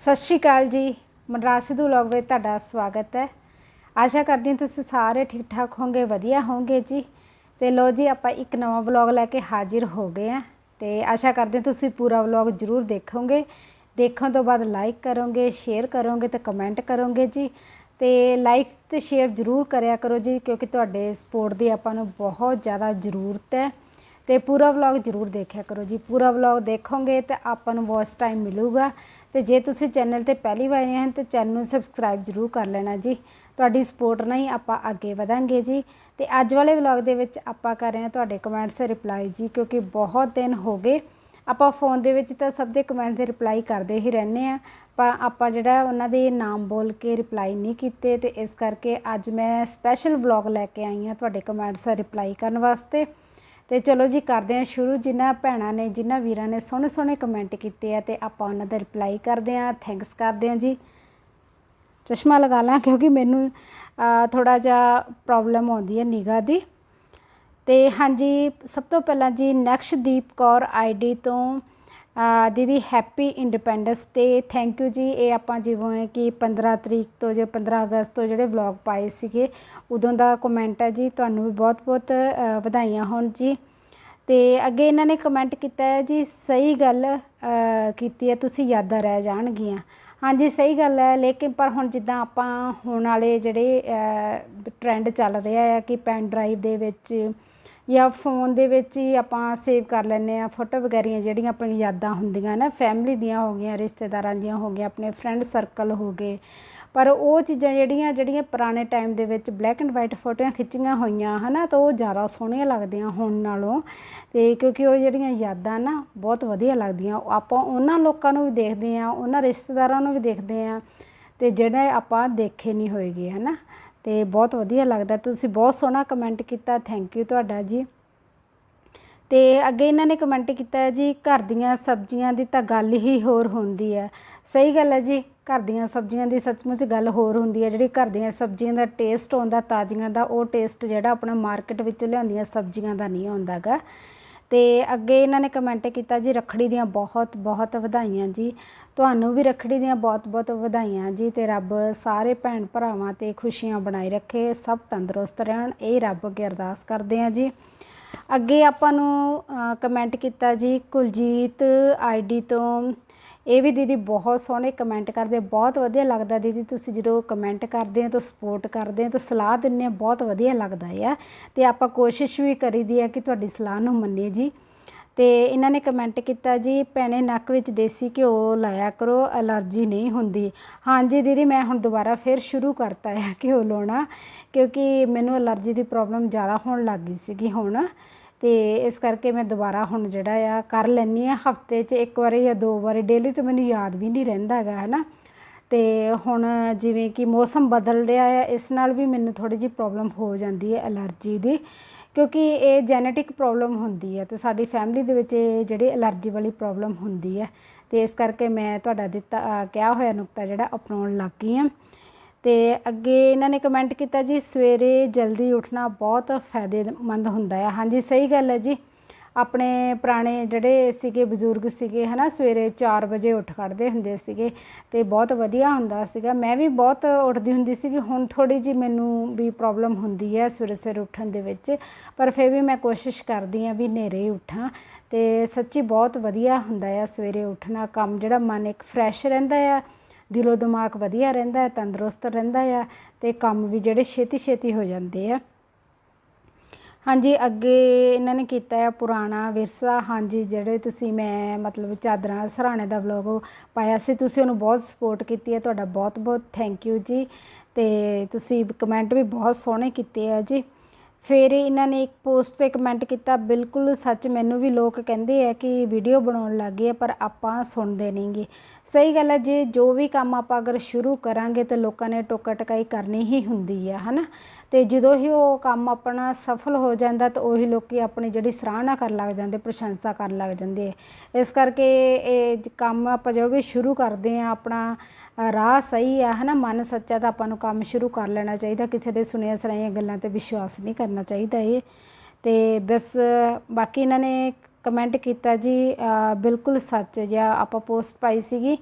ਸਤਿ ਸ਼੍ਰੀ ਅਕਾਲ ਜੀ। ਮਨਰਾਜ ਸਿੱਧੂ ਵਲੌਗ ਵਿੱਚ ਤੁਹਾਡਾ ਸਵਾਗਤ ਹੈ। ਆਸ਼ਾ ਕਰਦੀ ਹਾਂ ਤੁਸੀਂ ਸਾਰੇ ਠੀਕ ਠਾਕ ਹੋਵੋਗੇ, ਵਧੀਆ ਹੋਵੋਗੇ ਜੀ। ਤੇ ਲੋ ਜੀ, ਆਪਾਂ ਇੱਕ ਨਵਾਂ ਵਲੌਗ ਲੈ ਕੇ ਹਾਜ਼ਰ ਹੋ ਗਏ ਆ ਤੇ ਆਸ਼ਾ ਕਰਦੇ ਹਾਂ ਤੁਸੀਂ ਪੂਰਾ ਵਲੌਗ ਜ਼ਰੂਰ ਦੇਖੋਗੇ। ਦੇਖਣ ਤੋਂ ਬਾਅਦ ਲਾਈਕ ਕਰੋਗੇ ਸ਼ੇਅਰ ਕਰੋਗੇ ਤੇ ਕਮੈਂਟ ਕਰੋਗੇ ਜੀ। ਤੇ ਲਾਈਕ ਤੇ ਸ਼ੇਅਰ ਜ਼ਰੂਰ ਕਰਿਆ ਕਰੋ ਜੀ, ਕਿਉਂਕਿ ਤੁਹਾਡੇ ਸਪੋਰਟ ਦੀ ਆਪਾਂ ਨੂੰ ਬਹੁਤ ਜ਼ਿਆਦਾ ਜ਼ਰੂਰਤ ਹੈ। ਤੇ ਪੂਰਾ ਵਲੌਗ ਜ਼ਰੂਰ ਦੇਖਿਆ ਕਰੋ ਜੀ। ਪੂਰਾ ਵਲੌਗ ਦੇਖੋਗੇ ਤੇ ਆਪਾਂ ਨੂੰ ਵਾਚ ਟਾਈਮ ਮਿਲੂਗਾ। ਤੇ ਜੇ ਤੁਸੀਂ ਚੈਨਲ ਤੇ ਪਹਿਲੀ ਵਾਰ ਆਏ ਹੋ ਤਾਂ ਚੈਨਲ ਨੂੰ ਸਬਸਕ੍ਰਾਈਬ ਜ਼ਰੂਰ ਕਰ ਲੈਣਾ ਜੀ। ਤੁਹਾਡੀ ਸਪੋਰਟ ਨਾਲ ਹੀ ਆਪਾਂ ਅੱਗੇ ਵਧਾਂਗੇ ਜੀ। ਤੇ ਅੱਜ ਵਾਲੇ ਵਲੌਗ ਦੇ ਵਿੱਚ ਆਪਾਂ ਕਰ ਰਹੇ ਹਾਂ ਤੁਹਾਡੇ ਕਮੈਂਟਸ ਰਿਪਲਾਈ ਜੀ, ਕਿਉਂਕਿ ਬਹੁਤ ਦਿਨ ਹੋ ਗਏ। ਆਪਾਂ ਫੋਨ ਦੇ ਵਿੱਚ ਤਾਂ ਸਭ ਦੇ ਕਮੈਂਟ ਦੇ ਰਿਪਲਾਈ ਕਰਦੇ ਹੀ ਰਹਿੰਦੇ ਆ ਪਰ ਆਪਾਂ ਜਿਹੜਾ ਉਹਨਾਂ ਦੇ ਨਾਮ ਬੋਲ ਕੇ ਰਿਪਲਾਈ ਨਹੀਂ ਕੀਤੇ ਤੇ ਇਸ ਕਰਕੇ ਅੱਜ ਮੈਂ ਸਪੈਸ਼ਲ ਵਲੌਗ ਲੈ ਕੇ ਆਈ ਹਾਂ ਤੁਹਾਡੇ ਕਮੈਂਟਸ ਦਾ ਰਿਪਲਾਈ ਕਰਨ ਵਾਸਤੇ। ਤੇ ਚਲੋ ਜੀ ਕਰਦੇ ਹਾਂ ਸ਼ੁਰੂ। ਜਿਨ੍ਹਾਂ ਭੈਣਾਂ ਨੇ, ਜਿਨ੍ਹਾਂ ਵੀਰਾਂ ਨੇ ਸੋਹਣੇ ਸੋਹਣੇ ਕਮੈਂਟ ਕੀਤੇ ਆ ਤੇ ਆਪਾਂ ਉਹਨਾਂ ਦਾ ਰਿਪਲਾਈ ਕਰਦੇ ਹਾਂ। ਥੈਂਕਸ ਕਰਦੇ ਹਾਂ ਜੀ। ਚਸ਼ਮਾ ਲਗਾ ਲਾਂ ਕਿਉਂਕਿ ਮੈਨੂੰ ਥੋੜਾ ਜਿਹਾ ਪ੍ਰੋਬਲਮ ਆਉਂਦੀ ਹੈ ਨਿਗਾਹ ਦੀ। ਤੇ ਹਾਂਜੀ, ਸਭ ਤੋਂ ਪਹਿਲਾਂ ਜੀ ਨਕਸ਼ਦੀਪ ਕੌਰ ਆਈਡੀ ਤੋਂ ਦੀਦੀ happy independence day thank you ਜੀ। ਇਹ ਆਪਾਂ ਜਿਵੇਂ ਕਿ 15 ਤਰੀਕ ਤੋਂ ਜੇ 15 ਅਗਸਤ ਤੋਂ ਜਿਹੜੇ ਵਲੌਗ ਪਾਏ ਸੀਗੇ, ਉਦੋਂ ਦਾ ਕਮੈਂਟ ਹੈ ਜੀ। ਤੁਹਾਨੂੰ ਵੀ ਬਹੁਤ-ਬਹੁਤ ਵਧਾਈਆਂ ਹੋਣ ਜੀ। ਤੇ ਅੱਗੇ ਇਹਨਾਂ ਨੇ ਕਮੈਂਟ ਕੀਤਾ ਹੈ ਜੀ, ਸਹੀ ਗੱਲ ਕੀਤੀ ਹੈ। ਤੁਸੀਂ ਯਾਦਾਂ ਰਹਿ ਜਾਣਗੀਆਂ। ਹਾਂਜੀ ਸਹੀ ਗੱਲ ਹੈ। ਲੇਕਿਨ ਪਰ ਹੁਣ ਜਿੱਦਾਂ ਆਪਾਂ ਹੁਣ ਵਾਲੇ ਜਿਹੜੇ ਟ੍ਰੈਂਡ ਚੱਲ ਰਿਹਾ ਹੈ ਕਿ ਪੈਨ ਡਰਾਈਵ ਦੇ ਵਿੱਚ ਜਾਂ ਫੋਨ ਦੇ ਵਿੱਚ ਹੀ ਆਪਾਂ ਸੇਵ ਕਰ ਲੈਂਦੇ ਆ ਫੋਟੋ ਵਗੈਰੀਆਂ ਜਿਹੜੀਆਂ ਆਪਣੀ ਯਾਦਾਂ ਹੁੰਦੀਆਂ ਨਾ ਫੈਮਿਲੀ ਦੀਆਂ ਹੋ ਗਈਆਂ, ਰਿਸ਼ਤੇਦਾਰਾਂ ਦੀਆਂ ਹੋ ਗਈਆਂ, ਆਪਣੇ ਫਰੈਂਡ ਸਰਕਲ ਹੋ ਗਏ। ਪਰ ਉਹ ਚੀਜ਼ਾਂ ਜਿਹੜੀਆਂ ਜਿਹੜੀਆਂ ਪੁਰਾਣੇ ਟਾਈਮ ਦੇ ਵਿੱਚ ਬਲੈਕ ਐਂਡ ਵਾਈਟ ਫੋਟੋਆਂ ਖਿੱਚੀਆਂ ਹੋਈਆਂ, ਹਨਾ, ਤਾਂ ਉਹ ਜ਼ਿਆਦਾ ਸੋਹਣੀਆਂ ਲੱਗਦੀਆਂ ਹੁਣ ਨਾਲੋਂ। ਤੇ ਕਿਉਂਕਿ ਉਹ ਜਿਹੜੀਆਂ ਯਾਦਾਂ ਨਾ, ਬਹੁਤ ਵਧੀਆ ਲੱਗਦੀਆਂ। ਆਪਾਂ ਉਹਨਾਂ ਲੋਕਾਂ ਨੂੰ ਵੀ ਦੇਖਦੇ ਆ ਉਹਨਾਂ ਰਿਸ਼ਤੇਦਾਰਾਂ ਨੂੰ ਵੀ ਦੇਖਦੇ ਆ ਤੇ ਜਿਹੜੇ ਆਪਾਂ ਦੇਖੇ ਨਹੀਂ ਹੋਏਗੇ, ਹਨਾ। ਤੇ ਬਹੁਤ ਵਧੀਆ ਲੱਗਦਾ। ਤੁਸੀਂ ਬਹੁਤ ਸੋਹਣਾ ਕਮੈਂਟ ਕੀਤਾ। ਥੈਂਕ ਯੂ ਤੁਹਾਡਾ ਜੀ। ਤੇ ਅੱਗੇ ਇਹਨਾਂ ਨੇ ਕਮੈਂਟ ਕੀਤਾ ਜੀ, ਘਰ ਦੀਆਂ ਸਬਜ਼ੀਆਂ ਦੀ ਤਾਂ ਗੱਲ ਹੀ ਹੋਰ ਹੁੰਦੀ ਹੈ। ਸਹੀ ਗੱਲ ਹੈ ਜੀ, ਘਰ ਦੀਆਂ ਸਬਜ਼ੀਆਂ ਦੀ ਸੱਚਮੁੱਚ ਗੱਲ ਹੋਰ ਹੁੰਦੀ ਹੈ। ਜਿਹੜੀ ਘਰ ਦੀਆਂ ਸਬਜ਼ੀਆਂ ਦਾ ਟੇਸਟ ਆਉਂਦਾ, ਤਾਜ਼ੀਆਂ ਦਾ, ਉਹ ਟੇਸਟ ਜਿਹੜਾ ਆਪਣਾ ਮਾਰਕੀਟ ਵਿੱਚੋਂ ਲਿਆਂਦੀਆਂ ਸਬਜ਼ੀਆਂ ਦਾ ਨਹੀਂ ਆਉਂਦਾਗਾ ਤੇ ਅੱਗੇ ਇਹਨਾਂ ਨੇ ਕਮੈਂਟ ਕੀਤਾ, ਜੀ ਰਖੜੀ ਦੀਆਂ ਬਹੁਤ ਬਹੁਤ ਵਧਾਈਆਂ ਜੀ। ਤੁਹਾਨੂੰ ਵੀ ਰਖੜੀ ਦੀਆਂ ਬਹੁਤ ਬਹੁਤ ਵਧਾਈਆਂ ਜੀ ਤੇ ਰੱਬ ਸਾਰੇ ਭੈਣ ਭਰਾਵਾਂ ਤੇ ਖੁਸ਼ੀਆਂ ਬਣਾਈ ਰੱਖੇ, ਸਭ ਤੰਦਰੁਸਤ ਰਹਿਣ। ਇਹ ਰੱਬ ਅੱਗੇ ਅਰਦਾਸ ਕਰਦੇ ਆ ਜੀ। ਅੱਗੇ ਆਪਾਂ ਨੂੰ ਕਮੈਂਟ ਕੀਤਾ ਜੀ, ਕੁਲਜੀਤ ਆਈਡੀ ਤੋਂ ਇਹ ਵੀ ਦੀਦੀ ਬਹੁਤ ਸੋਹਣੇ ਕਮੈਂਟ ਕਰਦੇ, ਬਹੁਤ ਵਧੀਆ ਲੱਗਦਾ ਦੀਦੀ ਤੁਸੀਂ ਜਦੋਂ ਕਮੈਂਟ ਕਰਦੇ ਹੋ ਤਾਂ ਸਪੋਰਟ ਕਰਦੇ ਹੋ ਤਾਂ ਸਲਾਹ ਦਿੰਦੇ ਹੋ, ਬਹੁਤ ਵਧੀਆ ਲੱਗਦਾ ਆ। ਤੇ ਆਪਾਂ ਕੋਸ਼ਿਸ਼ ਵੀ ਕਰੀਦੀ ਆ ਕਿ ਤੁਹਾਡੀ ਸਲਾਹ ਨੂੰ ਮੰਨੀਏ ਜੀ। ਤੇ ਇਹਨਾਂ ਨੇ ਕਮੈਂਟ ਕੀਤਾ ਜੀ, ਭੈਣੇ ਨੱਕ ਵਿੱਚ ਦੇਸੀ ਘਿਓ ਲਾਇਆ ਕਰੋ, ਅਲਰਜੀ ਨਹੀਂ ਹੁੰਦੀ। ਹਾਂਜੀ ਦੀਦੀ, ਮੈਂ ਹੁਣ ਦੁਬਾਰਾ ਫਿਰ ਸ਼ੁਰੂ ਕਰਤਾ ਹੈ ਘਿਓ ਲਾਉਣਾ, ਕਿਉਂਕਿ ਮੈਨੂੰ ਅਲਰਜੀ ਦੀ ਪ੍ਰੋਬਲਮ ਜ਼ਿਆਦਾ ਹੋਣ ਲੱਗ ਗਈ ਸੀਗੀ ਹੁਣ। ਅਤੇ ਇਸ ਕਰਕੇ ਮੈਂ ਦੁਬਾਰਾ ਹੁਣ ਜਿਹੜਾ ਆ ਕਰ ਲੈਂਦੀ ਹਾਂ, ਹਫ਼ਤੇ 'ਚ ਇੱਕ ਵਾਰੀ ਜਾਂ ਦੋ ਵਾਰੀ ਡੇਲੀ ਤੇ ਮੈਨੂੰ ਯਾਦ ਵੀ ਨਹੀਂ ਰਹਿੰਦਾ ਹੈਗਾ ਹੈ ਨਾ ਅਤੇ ਹੁਣ ਜਿਵੇਂ ਕਿ ਮੌਸਮ ਬਦਲ ਰਿਹਾ ਹੈ ਇਸ ਨਾਲ ਵੀ ਮੈਨੂੰ ਥੋੜ੍ਹੀ ਜਿਹੀ ਪ੍ਰੋਬਲਮ ਹੋ ਜਾਂਦੀ ਹੈ ਐਲਰਜੀ ਦੀ, ਕਿਉਂਕਿ ਇਹ ਜੈਨੇਟਿਕ ਪ੍ਰੋਬਲਮ ਹੁੰਦੀ ਹੈ ਤੇ ਸਾਡੀ ਫੈਮਿਲੀ ਦੇ ਵਿੱਚ ਜਿਹੜੀ ਐਲਰਜੀ ਵਾਲੀ ਪ੍ਰੋਬਲਮ ਹੁੰਦੀ ਹੈ, ਤੇ ਇਸ ਕਰਕੇ ਮੈਂ ਤੁਹਾਡਾ ਦਿੱਤਾ ਕਿਹਾ ਹੋਇਆ ਨੁਕਤਾ ਜਿਹੜਾ ਅਪਣਾਉਣ ਲੱਗ ਗਈ ਹਾਂ। ਤੇ ਅੱਗੇ ਇਹਨਾਂ ਨੇ ਕਮੈਂਟ ਕੀਤਾ ਜੀ, ਸਵੇਰੇ ਜਲਦੀ ਉੱਠਣਾ ਬਹੁਤ ਫਾਇਦੇਮੰਦ ਹੁੰਦਾ ਹੈ ਹਾਂਜੀ, ਸਹੀ ਗੱਲ ਹੈ ਜੀ। ਆਪਣੇ ਪੁਰਾਣੇ ਜਿਹੜੇ ਸੀਗੇ, ਬਜ਼ੁਰਗ ਸੀਗੇ, ਹਨਾ, ਸਵੇਰੇ 4 ਵਜੇ ਉੱਠ ਖੜਦੇ ਹੁੰਦੇ ਸੀਗੇ ਤੇ ਬਹੁਤ ਵਧੀਆ ਹੁੰਦਾ ਸੀਗਾ। ਮੈਂ ਵੀ ਬਹੁਤ ਉੱਠਦੀ ਹੁੰਦੀ ਸੀਗੀ। ਹੁਣ ਥੋੜੀ ਜੀ ਮੈਨੂੰ ਵੀ ਪ੍ਰੋਬਲਮ ਹੁੰਦੀ ਹੈ ਸਵੇਰੇ ਸਵੇਰੇ ਉੱਠਣ ਦੇ ਵਿੱਚ। ਪਰ ਫਿਰ ਵੀ ਮੈਂ ਕੋਸ਼ਿਸ਼ ਕਰਦੀ ਆ ਵੀ ਹਨੇਰੇ ਉੱਠਾਂ ਤੇ ਸੱਚੀ ਬਹੁਤ ਵਧੀਆ ਹੁੰਦਾ ਆ ਸਵੇਰੇ ਉੱਠਣਾ। ਕੰਮ ਜਿਹੜਾ ਮਨ ਇੱਕ ਫਰੈਸ਼ ਰਹਿੰਦਾ ਆ ਦਿਲੋਂ ਦਿਮਾਗ ਵਧੀਆ ਰਹਿੰਦਾ ਹੈ, ਤੰਦਰੁਸਤ ਰਹਿੰਦਾ ਆ ਤੇ ਕੰਮ ਵੀ ਜਿਹੜੇ ਛੇਤੀ ਛੇਤੀ ਹੋ ਜਾਂਦੇ ਆ। ਹਾਂਜੀ, ਅੱਗੇ ਇਹਨਾਂ ਨੇ ਕੀਤਾ ਹੈ ਪੁਰਾਣਾ ਵਿਰਸਾ। ਹਾਂਜੀ, ਜਿਹੜੇ ਤੁਸੀਂ ਮੈਂ ਮਤਲਬ ਚਾਦਰਾਂ ਸਰਾਣੇ ਦਾ ਵਲੌਗ ਪਾਇਆ ਸੀ, ਤੁਸੀਂ ਉਹਨੂੰ ਬਹੁਤ ਸਪੋਰਟ ਕੀਤੀ ਹੈ, ਤੁਹਾਡਾ ਬਹੁਤ ਬਹੁਤ ਥੈਂਕ ਯੂ ਜੀ। ਤੇ ਤੁਸੀਂ ਕਮੈਂਟ ਵੀ ਬਹੁਤ ਸੋਹਣੇ ਕੀਤੇ ਆ ਜੀ। ਫਿਰ ਇਹਨਾਂ ਨੇ ਇੱਕ ਪੋਸਟ ਤੇ ਕਮੈਂਟ ਕੀਤਾ, ਬਿਲਕੁਲ ਸੱਚ ਮੈਨੂੰ ਵੀ ਲੋਕ ਕਹਿੰਦੇ ਆ ਕਿ ਵੀਡੀਓ ਬਣਾਉਣ ਲੱਗੇ ਆ, ਪਰ ਆਪਾਂ ਸੁਣਦੇ ਨਹੀਂਗੇ ਸਹੀ ਗੱਲ ਹੈ ਜੇ ਜੋ ਵੀ ਕੰਮ ਆਪਾਂ ਅਗਰ ਸ਼ੁਰੂ ਕਰਾਂਗੇ ਤੇ ਲੋਕਾਂ ਨੇ ਟੋਕਾ ਟਕਾਈ ਕਰਨੀ ਹੀ ਹੁੰਦੀ ਆ, ਹਨਾ? ਤੇ ਜਦੋਂ ਹੀ ਉਹ ਕੰਮ ਆਪਣਾ ਸਫਲ ਹੋ ਜਾਂਦਾ ਤਾਂ ਉਹੀ ਲੋਕੀ ਆਪਣੀ ਜਿਹੜੀ ਸਰਾਹਨਾ ਕਰਨ ਲੱਗ ਜਾਂਦੇ, ਪ੍ਰਸ਼ੰਸਾ ਕਰਨ ਲੱਗ ਜਾਂਦੇ ਇਸ ਕਰਕੇ ਇਹ ਕੰਮ ਆਪਾਂ ਜੋ ਵੀ ਸ਼ੁਰੂ ਕਰਦੇ ਆ, ਆਪਣਾ ਰਾਹ ਸਹੀ ਆ, ਹਨਾ? ਮਨ ਸੱਚਾ ਤਾਂ ਆਪਾਂ ਨੂੰ ਕੰਮ ਸ਼ੁਰੂ ਕਰ ਲੈਣਾ ਚਾਹੀਦਾ, ਕਿਸੇ ਦੇ ਸੁਣਿਆ ਸੁਣਾਈਆਂ ਗੱਲਾਂ ਤੇ ਵਿਸ਼ਵਾਸ ਨਹੀਂ ਕਰਨਾ ਚਾਹੀਦਾ ਇਹ। ਤੇ ਬਸ, ਬਾਕੀ ਇਹਨਾਂ ਨੇ ਕਮੈਂਟ ਕੀਤਾ ਜੀ ਬਿਲਕੁਲ ਸੱਚ ਜਾਂ ਆਪਾਂ ਪੋਸਟ ਪਾਈ ਸੀਗੀ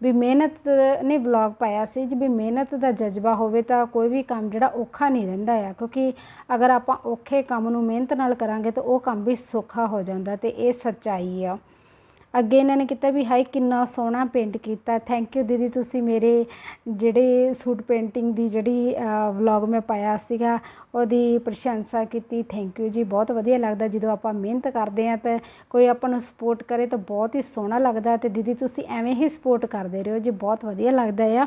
ਵੀ ਮਿਹਨਤ ਨੇ ਵਲੌਗ ਪਾਇਆ ਸੀ ਜੀ, ਵੀ ਮਿਹਨਤ ਦਾ ਜਜ਼ਬਾ ਹੋਵੇ ਤਾਂ ਕੋਈ ਵੀ ਕੰਮ ਜਿਹੜਾ ਔਖਾ ਨਹੀਂ ਰਹਿੰਦਾ ਆ। ਕਿਉਂਕਿ ਅਗਰ ਆਪਾਂ ਔਖੇ ਕੰਮ ਨੂੰ ਮਿਹਨਤ ਨਾਲ ਕਰਾਂਗੇ ਤਾਂ ਉਹ ਕੰਮ ਵੀ ਸੌਖਾ ਹੋ ਜਾਂਦਾ ਤੇ ਇਹ ਸੱਚਾਈ ਆ। ਅੱਗੇ ਇਹਨਾਂ ਨੇ ਕੀਤਾ ਵੀ ਹਾਈ ਕਿੰਨਾ ਸੋਹਣਾ ਪੇਂਟ ਕੀਤਾ। ਥੈਂਕ ਯੂ ਦੀਦੀ, ਤੁਸੀਂ ਮੇਰੇ ਜਿਹੜੇ ਸੂਟ ਪੇਂਟਿੰਗ ਦੀ ਜਿਹੜੀ ਵਲੌਗ ਮੈਂ ਪਾਇਆ ਸੀਗਾ, ਉਹਦੀ ਪ੍ਰਸ਼ੰਸਾ ਕੀਤੀ। ਥੈਂਕ ਯੂ ਜੀ, ਬਹੁਤ ਵਧੀਆ ਲੱਗਦਾ ਜਦੋਂ ਆਪਾਂ ਮਿਹਨਤ ਕਰਦੇ ਆ ਤਾਂ ਕੋਈ ਆਪਾਂ ਨੂੰ ਸਪੋਰਟ ਕਰੇ ਤਾਂ ਬਹੁਤ ਹੀ ਸੋਹਣਾ ਲੱਗਦਾ ਤੇ ਦੀਦੀ ਤੁਸੀਂ ਐਵੇਂ ਹੀ ਸਪੋਰਟ ਕਰਦੇ ਰਹੋ ਜੀ, ਬਹੁਤ ਵਧੀਆ ਲੱਗਦਾ ਆ।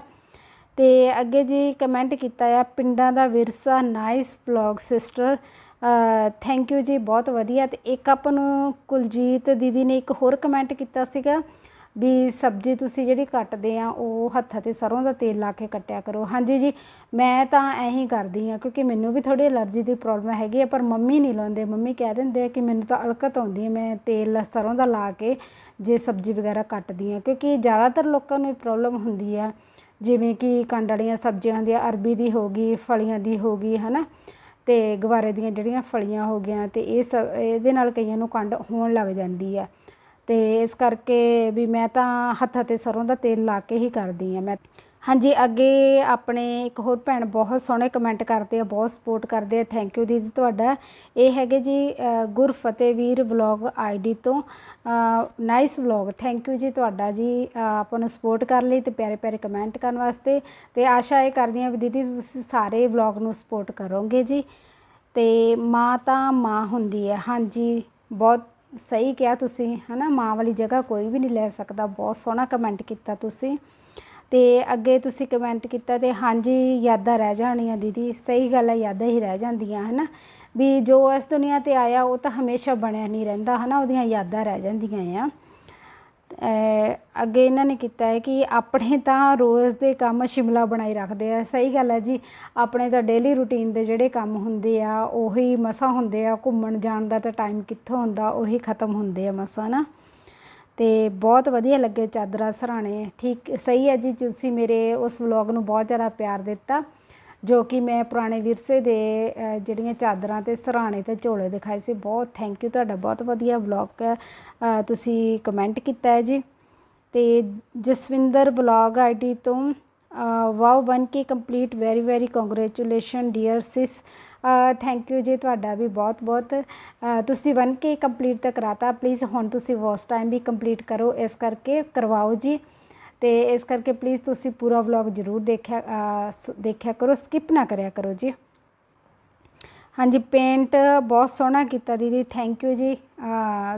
ਤੇ ਅੱਗੇ ਜੀ ਕਮੈਂਟ ਕੀਤਾ ਆ, ਪਿੰਡਾਂ ਦਾ ਵਿਰਸਾ nice vlog sister thank you ਜੀ, ਬਹੁਤ ਵਧੀਆ। ਤੇ ਇੱਕ ਆਪਾਂ ਨੂੰ ਕੁਲਜੀਤ ਦੀਦੀ ਨੇ ਇੱਕ ਹੋਰ ਕਮੈਂਟ ਕੀਤਾ ਸੀਗਾ ਵੀ ਸਬਜ਼ੀ ਤੁਸੀਂ ਜਿਹੜੀ ਕੱਟਦੇ ਆ, ਉਹ ਹੱਥਾਂ ਤੇ ਸਰੋਂ ਦਾ ਤੇਲ ਲਾ ਕੇ ਕੱਟਿਆ ਕਰੋ। ਹਾਂਜੀ ਜੀ, ਮੈਂ ਤਾਂ ਐਂ ਹੀ ਕਰਦੀ ਆ, ਕਿਉਂਕਿ ਮੈਨੂੰ ਵੀ ਥੋੜੀ ਅਲਰਜੀ ਦੀ ਪ੍ਰੋਬਲਮ ਹੈਗੀ ਆ, ਪਰ ਮੰਮੀ ਨਹੀਂ ਲਾਉਂਦੇ। ਮੰਮੀ ਕਹਿ ਦਿੰਦੇ ਆ ਕਿ ਮੈਨੂੰ ਤਾਂ ਅਲਕਤ ਆਉਂਦੀ ਹੈ ਮੈਂ ਤੇਲ, ਸਰੋਂ ਦਾ ਲਾ ਕੇ ਜੇ ਸਬਜ਼ੀ ਵਗੈਰਾ ਕੱਟਦੀ ਆ, ਕਿਉਂਕਿ ਜ਼ਿਆਦਾਤਰ ਲੋਕਾਂ ਨੂੰ ਇਹ ਪ੍ਰੋਬਲਮ ਹੁੰਦੀ ਆ। ਜਿਵੇਂ ਕਿ ਕੰਡ ਵਾਲੀਆਂ ਸਬਜ਼ੀਆਂ ਦੀ, ਅਰਬੀ ਦੀ ਹੋ ਗਈ, ਫਲੀਆਂ ਦੀ ਹੋ ਗਈ, ਹਨਾ? ਅਤੇ ਗਵਾਰੇ ਦੀਆਂ ਜਿਹੜੀਆਂ ਫਲੀਆਂ ਹੋ ਗਈਆਂ ਅਤੇ ਇਹ ਸ ਇਹਦੇ ਨਾਲ ਕਈਆਂ ਨੂੰ ਕੰਡ ਹੋਣ ਲੱਗ ਜਾਂਦੀ ਆ। ਤੇ ਇਸ ਕਰਕੇ ਵੀ ਮੈਂ ਤਾਂ ਹੱਥਾਂ ਤੇ ਸਰੋਂ ਦਾ ਤੇਲ ਲਾ ਕੇ ਹੀ ਕਰਦੀ ਆ ਮੈਂ। ਹਾਂਜੀ ਅੱਗੇ ਆਪਣੇ ਇੱਕ ਹੋਰ ਭੈਣ ਬਹੁਤ ਸੋਹਣੇ ਕਮੈਂਟ ਕਰਦੇ ਆ ਬਹੁਤ ਸਪੋਰਟ ਕਰਦੇ ਆ। ਥੈਂਕ ਯੂ ਦੀਦੀ ਤੁਹਾਡਾ। ਇਹ ਹੈਗੇ ਜੀ ਅ, ਗੁਰਫਤਿਹਵੀਰ ਵਲੌਗ ਆਈਡੀ ਤੋਂ। ਨਾਈਸ ਵਲੌਗ ਥੈਂਕ ਯੂ ਜੀ ਤੁਹਾਡਾ ਜੀ ਆਪਾਂ ਨੂੰ ਸਪੋਰਟ ਕਰਨ ਲਈ ਤੇ ਪਿਆਰੇ ਪਿਆਰੇ ਕਮੈਂਟ ਕਰਨ ਵਾਸਤੇ। ਤੇ ਆਸ਼ਾ ਇਹ ਕਰਦੀ ਆ ਵੀ ਦੀਦੀ ਤੁਸੀਂ ਸਾਰੇ ਵਲੌਗ ਨੂੰ ਸਪੋਰਟ ਕਰੋਗੇ ਜੀ। ਤੇ ਮਾਂ ਤਾਂ ਮਾਂ ਹੁੰਦੀ ਹੈ। ਹਾਂਜੀ ਬਹੁਤ ਸਹੀ ਕਿਹਾ ਤੁਸੀਂ, ਹਨਾ, ਮਾਂ ਵਾਲੀ ਜਗ੍ਹਾ ਕੋਈ ਵੀ ਨਹੀਂ ਲੈ ਸਕਦਾ। ਬਹੁਤ ਸੋਹਣਾ ਕਮੈਂਟ ਕੀਤਾ ਤੁਸੀਂ। ਤੇ ਅੱਗੇ ਤੁਸੀਂ ਕਮੈਂਟ ਕੀਤਾ ਤੇ ਹਾਂਜੀ, ਯਾਦਾਂ ਰਹਿ ਜਾਣੀਆਂ ਦੀਦੀ। ਸਹੀ ਗੱਲ ਹੈ ਯਾਦਾਂ ਹੀ ਰਹਿ ਜਾਂਦੀਆਂ, ਹਨਾ। ਵੀ ਜੋ ਇਸ ਦੁਨੀਆ ਤੇ ਆਇਆ, ਉਹ ਤਾਂ ਹਮੇਸ਼ਾ ਬਣਿਆ ਨਹੀਂ ਰਹਿੰਦਾ, ਹਨਾ। ਉਹਦੀਆਂ ਯਾਦਾਂ ਰਹਿ ਜਾਂਦੀਆਂ ਆ। ਅੱਗੇ ਇਹਨਾਂ ਨੇ ਕੀਤਾ ਹੈ ਕਿ ਆਪਣੇ ਤਾਂ ਰੋਜ਼ ਦੇ ਕੰਮ ਸ਼ਿਮਲਾ ਬਣਾਈ ਰੱਖਦੇ ਆ। ਸਹੀ ਗੱਲ ਹੈ ਜੀ। ਆਪਣੇ ਤਾਂ ਡੇਲੀ ਰੂਟੀਨ ਦੇ ਜਿਹੜੇ ਕੰਮ ਹੁੰਦੇ ਆ, ਉਹੀ ਮਸਾ ਹੁੰਦੇ ਆ। ਘੁੰਮਣ ਜਾਣ ਦਾ ਤਾਂ ਟਾਈਮ ਕਿੱਥੋਂ ਹੁੰਦਾ ਉਹੀ ਖਤਮ ਹੁੰਦੇ ਆ ਮਸਾ ਨਾ ਤੇ ਬਹੁਤ ਵਧੀਆ ਲੱਗੇ ਚਾਦਰਾ ਸਰਾਣੇ। ਠੀਕ, ਸਹੀ ਹੈ ਜੀ। ਤੁਸੀਂ ਮੇਰੇ ਉਸ ਵਲੌਗ ਨੂੰ ਬਹੁਤ ਜ਼ਿਆਦਾ ਪਿਆਰ ਦਿੱਤਾ। ਜੋ ਕਿ ਮੈਂ ਪੁਰਾਣੇ ਵਿਰਸੇ ਦੇ ਜਿਹੜੀਆਂ ਚਾਦਰਾਂ ਤੇ ਸਰਾਣੇ ਤੇ ਝੋਲੇ ਦਿਖਾਏ ਸੀ। ਬਹੁਤ ਥੈਂਕ ਯੂ ਤੁਹਾਡਾ ਬਹੁਤ ਵਧੀਆ ਵਲੌਗ ਹੈ। ਤੁਸੀਂ ਕਮੈਂਟ ਕੀਤਾ ਹੈ ਜੀ। ਤੇ ਜਸਵਿੰਦਰ ਵਲੌਗ ਆਈਡੀ ਤੋਂ wow 1k complete very very congratulation dear sis thank you ਜੀ, ਤੁਹਾਡਾ ਵੀ ਬਹੁਤ ਬਹੁਤ। ਤੁਸੀਂ ਤੁਸੀਂ 1k ਕੰਪਲੀਟ ਤਾਂ ਕਰਾਤਾ। ਪਲੀਜ਼ ਹੁਣ ਤੁਸੀਂ ਵਾਚ ਟਾਈਮ ਵੀ ਕੰਪਲੀਟ ਕਰੋ। ਇਸ ਕਰਕੇ ਕਰਵਾਓ ਜੀ। ਤੇ ਇਸ ਕਰਕੇ ਪਲੀਜ਼ ਤੁਸੀਂ ਪੂਰਾ ਵਲੌਗ ਜ਼ਰੂਰ ਦੇਖਿਆ ਸ- ਦੇਖਿਆ ਕਰੋ ਸਕਿਪ ਨਾ ਕਰਿਆ ਕਰੋ ਜੀ। ਹਾਂਜੀ ਪੇਂਟ ਬਹੁਤ ਸੋਹਣਾ ਕੀਤਾ ਦੀਦੀ ਥੈਂਕ ਯੂ ਜੀ।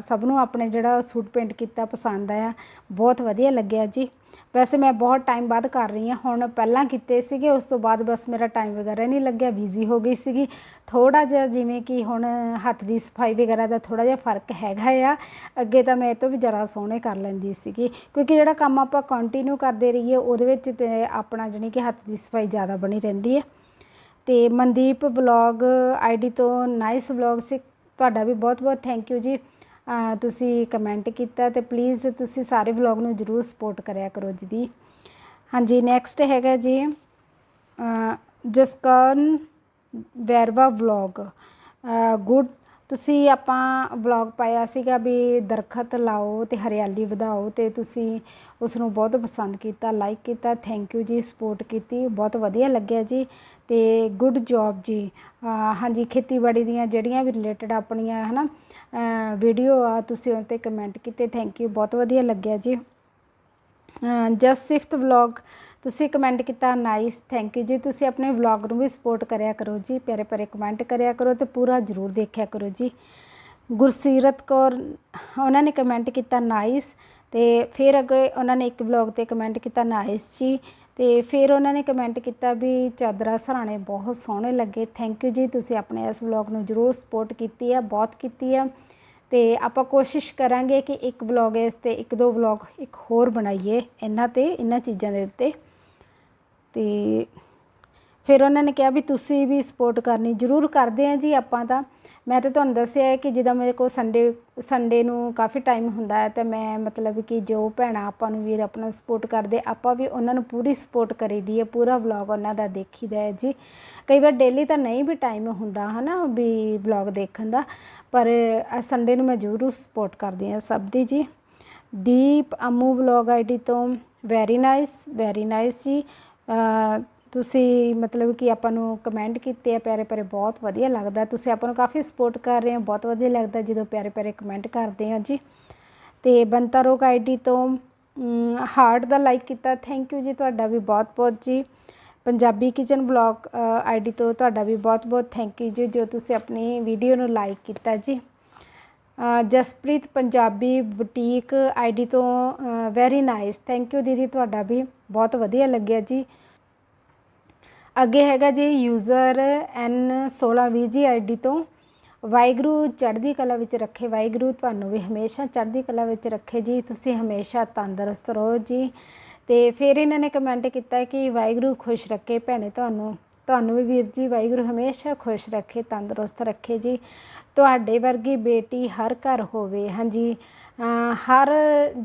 ਸਭ ਨੂੰ ਆਪਣੇ ਜਿਹੜਾ ਸੂਟ ਪੇਂਟ ਕੀਤਾ ਪਸੰਦ ਆਇਆ। ਬਹੁਤ ਵਧੀਆ ਲੱਗਿਆ ਜੀ। ਵੈਸੇ ਮੈਂ ਬਹੁਤ ਟਾਈਮ ਬਾਅਦ ਕਰ ਰਹੀ ਹਾਂ। ਹੁਣ ਪਹਿਲਾਂ ਕੀਤੇ ਸੀਗੇ, ਉਸ ਤੋਂ ਬਾਅਦ ਬਸ ਮੇਰਾ ਟਾਈਮ ਵਗੈਰਾ ਨਹੀਂ ਲੱਗਿਆ ਬਿਜ਼ੀ ਹੋ ਗਈ ਸੀਗੀ। ਥੋੜਾ ਜਿਹਾ ਜਿਵੇਂ ਕਿ ਹੁਣ ਹੱਥ ਦੀ ਸਫ਼ਾਈ ਵਗੈਰਾ ਦਾ ਥੋੜਾ ਜਿਹਾ ਫ਼ਰਕ ਹੈਗਾ ਆ। ਅੱਗੇ ਤਾਂ ਮੈਂ ਇਹ ਤੋਂ ਵੀ ਜ਼ਿਆਦਾ ਸੋਹਣੇ ਕਰ ਲੈਂਦੀ ਸੀਗੀ। ਕਿਉਂਕਿ ਜਿਹੜਾ ਕੰਮ ਆਪਾਂ ਕੰਟੀਨਿਊ ਕਰਦੇ ਰਹੀਏ, ਉਹਦੇ ਵਿੱਚ ਤੇ ਆਪਣਾ ਜਾਣੀ ਕਿ ਹੱਥ ਦੀ ਸਫ਼ਾਈ ਜ਼ਿਆਦਾ ਬਣੀ ਰਹਿੰਦੀ ਹੈ। ਤੇ ਮਨਦੀਪ ਵਲੌਗ ਆਈਡੀ ਤੋਂ ਨਾਈਸ ਵਲੌਗ ਸੀ। ਤੁਹਾਡਾ ਵੀ ਬਹੁਤ ਬਹੁਤ ਥੈਂਕ ਯੂ ਜੀ। ਤੁਸੀਂ ਕਮੈਂਟ ਕੀਤਾ ਤੇ ਪਲੀਜ਼ ਤੁਸੀਂ ਸਾਰੇ ਵਲੌਗ ਨੂੰ ਜਰੂਰ ਸਪੋਰਟ ਕਰਿਆ ਕਰੋ ਜੀ ਦੀ। ਹਾਂਜੀ ਨੈਕਸਟ ਹੈਗਾ ਜੀ, ਅਹ ਜਸਕਰਨ ਵੈਰਵਾ ਵਲੌਗ। ਗੁੱਡ ਤੁਸੀਂ ਆਪਾਂ ਵਲੌਗ ਪਾਇਆ ਸੀਗਾ ਵੀ ਦਰਖਤ ਲਾਓ ਤੇ ਹਰਿਆਲੀ ਵਧਾਓ ਤੇ ਤੁਸੀਂ ਉਸ ਨੂੰ ਬਹੁਤ ਪਸੰਦ ਕੀਤਾ ਲਾਈਕ ਕੀਤਾ ਥੈਂਕ ਯੂ ਜੀ ਸਪੋਰਟ ਕੀਤੀ, ਬਹੁਤ ਵਧੀਆ ਲੱਗਿਆ ਜੀ ਤੇ ਗੁੱਡ ਜੌਬ ਜੀ। ਹਾਂਜੀ, ਖੇਤੀਬਾੜੀ ਦੀਆਂ ਜਿਹੜੀਆਂ ਵੀ ਰਿਲੇਟਡ ਆਪਣੀਆਂ ਹਨਾ ਵੀਡੀਓ ਆ, ਤੁਸੀਂ ਉਹਨਾਂ ਤੇ ਕਮੈਂਟ ਕੀਤੇ ਥੈਂਕ ਯੂ ਬਹੁਤ ਵਧੀਆ ਲੱਗਿਆ ਜੀ। ਜਸਟ ਸਿਫਤ ਵਲੌਗ ਤੁਸੀਂ ਕਮੈਂਟ ਕੀਤਾ ਨਾਈਸ ਥੈਂਕ ਯੂ ਜੀ। ਤੁਸੀਂ ਆਪਣੇ ਵਲੌਗ ਨੂੰ ਵੀ ਸਪੋਰਟ ਕਰਿਆ ਕਰੋ ਜੀ, ਪਿਆਰੇ ਪਿਆਰੇ ਕਮੈਂਟ ਕਰਿਆ ਕਰੋ ਤੇ ਪੂਰਾ ਜ਼ਰੂਰ ਦੇਖਿਆ ਕਰੋ ਜੀ। ਗੁਰਸੀਰਤ ਕੌਰ, ਉਹਨਾਂ ਨੇ ਕਮੈਂਟ ਕੀਤਾ ਨਾਈਸ ਤੇ ਫਿਰ ਅੱਗੇ ਉਹਨਾਂ ਨੇ ਇੱਕ ਵਲੌਗ ਤੇ ਕਮੈਂਟ ਕੀਤਾ ਨਾਈਸ ਜੀ। ਤੇ ਫਿਰ ਉਹਨਾਂ ਨੇ ਕਮੈਂਟ ਕੀਤਾ ਵੀ ਚਾਦਰਾ ਸਰਾਣੇ ਬਹੁਤ ਸੋਹਣੇ ਲੱਗੇ। ਥੈਂਕ ਯੂ ਜੀ, ਤੁਸੀਂ ਆਪਣੇ ਇਸ ਵਲੌਗ ਨੂੰ ਜ਼ਰੂਰ ਸਪੋਰਟ ਕੀਤੀ ਹੈ ਬਹੁਤ ਕੀਤੀ ਹੈ ਤੇ ਆਪਾਂ ਕੋਸ਼ਿਸ਼ ਕਰਾਂਗੇ ਕਿ ਇੱਕ ਵਲੌਗ ਇਸ ਤੇ ਇੱਕ ਦੋ ਵਲੌਗ ਇੱਕ ਹੋਰ ਬਣਾਈਏ ਇਹਨਾਂ ਤੇ, ਇਹਨਾਂ ਚੀਜ਼ਾਂ ਦੇ ਉੱਤੇ। ਤੇ ਫਿਰ ਉਹਨਾਂ ਨੇ ਕਿਹਾ ਵੀ ਤੁਸੀਂ ਵੀ ਸਪੋਰਟ ਕਰਨੀ ਜ਼ਰੂਰ ਕਰਦੇ ਆ ਜੀ ਆਪਾਂ ਤਾਂ। ਮੈਂ ਤਾਂ ਤੁਹਾਨੂੰ ਦੱਸਿਆ ਹੈ ਕਿ ਜਿੱਦਾਂ ਮੇਰੇ ਕੋਲ ਸੰਡੇ ਸੰਡੇ ਨੂੰ ਕਾਫੀ ਟਾਈਮ ਹੁੰਦਾ ਹੈ ਤੇ ਮੈਂ ਮਤਲਬ ਕਿ ਜੋ ਭੈਣਾਂ ਆਪਾਂ ਨੂੰ ਵੀਰ ਆਪਣਾ ਸਪੋਰਟ ਕਰਦੇ, ਆਪਾਂ ਵੀ ਉਹਨਾਂ ਨੂੰ ਪੂਰੀ ਸਪੋਰਟ ਕਰੀਦੀ ਹੈ, ਪੂਰਾ ਵਲੌਗ ਉਹਨਾਂ ਦਾ ਦੇਖੀਦਾ ਹੈ ਜੀ। ਕਈ ਵਾਰ ਡੇਲੀ ਤਾਂ ਨਹੀਂ ਵੀ ਟਾਈਮ ਹੁੰਦਾ ਹਨਾ ਵੀ ਵਲੌਗ ਦੇਖਣ ਦਾ, ਪਰ ਸੰਡੇ ਨੂੰ ਮੈਂ ਜ਼ਰੂਰ ਸਪੋਰਟ ਕਰਦੀ ਹਾਂ ਸਭ ਦੀ ਜੀ। ਦੀਪ ਅਮੂ ਵਲੌਗ ਆਈਡੀ ਤੋਂ ਵੈਰੀ ਨਾਈਸ ਵੈਰੀ ਨਾਈਸ ਜੀ। ਤੁਸੀਂ ਮਤਲਬ ਕਿ ਆਪਾਂ ਨੂੰ ਕਮੈਂਟ ਕੀਤੇ ਆ, ਪਿਆਰੇ ਪਿਆਰੇ, ਬਹੁਤ ਵਧੀਆ ਲੱਗਦਾ। ਤੁਸੀਂ ਆਪਾਂ ਨੂੰ ਕਾਫੀ ਸਪੋਰਟ ਕਰ ਰਹੇ ਹੋ, ਬਹੁਤ ਵਧੀਆ ਲੱਗਦਾ ਜਦੋਂ ਪਿਆਰੇ ਪਿਆਰੇ ਕਮੈਂਟ ਕਰਦੇ ਆ ਜੀ। ਤੇ ਬੰਤਾ ਰੋਕ ਆਈਡੀ ਤੋਂ ਹਾਰਟ ਦਾ ਲਾਈਕ ਕੀਤਾ। ਥੈਂਕ ਯੂ ਜੀ, ਤੁਹਾਡਾ ਵੀ ਬਹੁਤ ਬਹੁਤ ਜੀ। ਪੰਜਾਬੀ ਕਿਚਨ ਵਲੌਗ ਆਈਡੀ ਤੋਂ ਤੁਹਾਡਾ ਵੀ ਬਹੁਤ ਬਹੁਤ ਥੈਂਕ ਯੂ ਜੀ, ਜੋ ਤੁਸੀਂ ਆਪਣੀ ਵੀਡੀਓ ਨੂੰ ਲਾਈਕ ਕੀਤਾ ਜੀ। ਜਸਪ੍ਰੀਤ ਪੰਜਾਬੀ ਬੁਟੀਕ ਆਈਡੀ ਤੋਂ ਵੈਰੀ ਨਾਈਸ ਥੈਂਕ ਯੂ ਦੀਦੀ, ਤੁਹਾਡਾ ਵੀ ਬਹੁਤ ਵਧੀਆ ਲੱਗਿਆ ਜੀ। ਅੱਗੇ ਹੈਗਾ ਜੀ ਯੂਜ਼ਰ ਐਨ 1620 ਜੀ ਆਈਡੀ ਤੋਂ। ਵਾਹਿਗੁਰੂ ਚੜ੍ਹਦੀ ਕਲਾ ਵਿੱਚ ਰੱਖੇ। ਵਾਹਿਗੁਰੂ, ਤੁਹਾਨੂੰ ਵੀ ਹਮੇਸ਼ਾ ਚੜ੍ਹਦੀ ਕਲਾ ਵਿੱਚ ਰੱਖੇ ਜੀ। ਤੁਸੀਂ ਹਮੇਸ਼ਾ ਤੰਦਰੁਸਤ ਰਹੋ ਜੀ। ਤੇ ਫਿਰ ਇਹਨਾਂ ਨੇ ਕਮੈਂਟ ਕੀਤਾ ਕਿ ਵਾਹਿਗੁਰੂ ਖੁਸ਼ ਰੱਖੇ। ਭੈਣੇ, ਤੁਹਾਨੂੰ ਤੁਹਾਨੂੰ ਵੀ ਵੀਰ ਜੀ ਵਾਹਿਗੁਰੂ ਹਮੇਸ਼ਾ ਖੁਸ਼ ਰੱਖੇ, ਤੰਦਰੁਸਤ ਰੱਖੇ ਜੀ। ਤੁਹਾਡੇ ਵਰਗੀ ਬੇਟੀ ਹਰ ਘਰ ਹੋਵੇ, ਹਾਂਜੀ। ਹਰ